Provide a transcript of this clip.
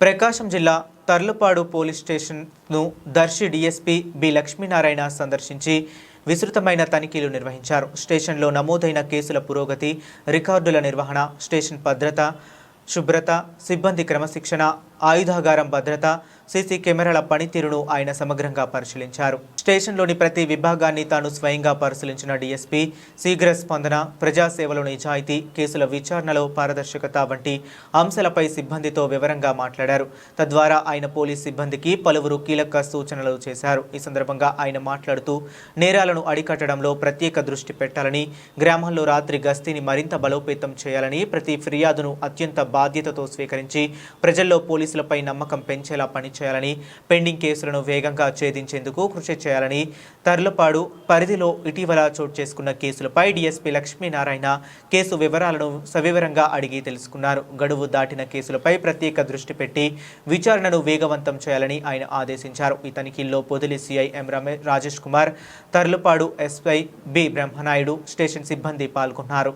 ప్రకాశం జిల్లా తర్లుపాడు పోలీస్ స్టేషన్ను Darsi DSP B Lakshminarayana సందర్శించి విస్తృతమైన తనిఖీలు నిర్వహించారు. స్టేషన్లో నమోదైన కేసుల పురోగతి రికార్డుల నిర్వహణ స్టేషన్ భద్రత శుభ్రత సిబ్బంది క్రమశిక్షణ ఆయుధాగారం భద్రత సీసీ కెమెరాల పనితీరును ఆయన సమగ్రంగా పరిశీలించారు. స్టేషన్లోని ప్రతి విభాగాన్ని తాను స్వయంగా పరిశీలించిన డీఎస్పీ శీఘ్ర స్పందన ప్రజాసేవలో నిజాయితీ కేసుల విచారణలో పారదర్శకత వంటి అంశాలపై సిబ్బందితో వివరంగా మాట్లాడారు. తద్వారా ఆయన పోలీస్ సిబ్బందికి పలువురు కీలక సూచనలు చేశారు. ఈ సందర్భంగా ఆయన మాట్లాడుతూ నేరాలను అడికట్టడంలో ప్రత్యేక దృష్టి పెట్టాలని గ్రామాల్లో రాత్రి గస్తీని మరింత బలోపేతం చేయాలని ప్రతి ఫిర్యాదును అత్యంత బాధ్యతతో స్వీకరించి ప్రజల్లో పోలీసులపై నమ్మకం పెంచేలా పనిచేయాలని పెండింగ్ కేసులను వేగంగా ఛేదించేందుకు కృషి చేయాలని తర్లపాడు పరిధిలో ఇటీవల చోటు చేసుకున్న కేసులపై డీఎస్పీ లక్ష్మీనారాయణ కేసు వివరాలను సవివరంగా అడిగి తెలుసుకున్నారు. గడువు దాటిన కేసులపై ప్రత్యేక దృష్టి పెట్టి విచారణను వేగవంతం చేయాలని ఆయన ఆదేశించారు. ఈ తనిఖీల్లో Podili CI M Ramesh Rajesh Kumar Tarlapadu SI B Brahmanaidu station సిబ్బంది పాల్గొన్నారు.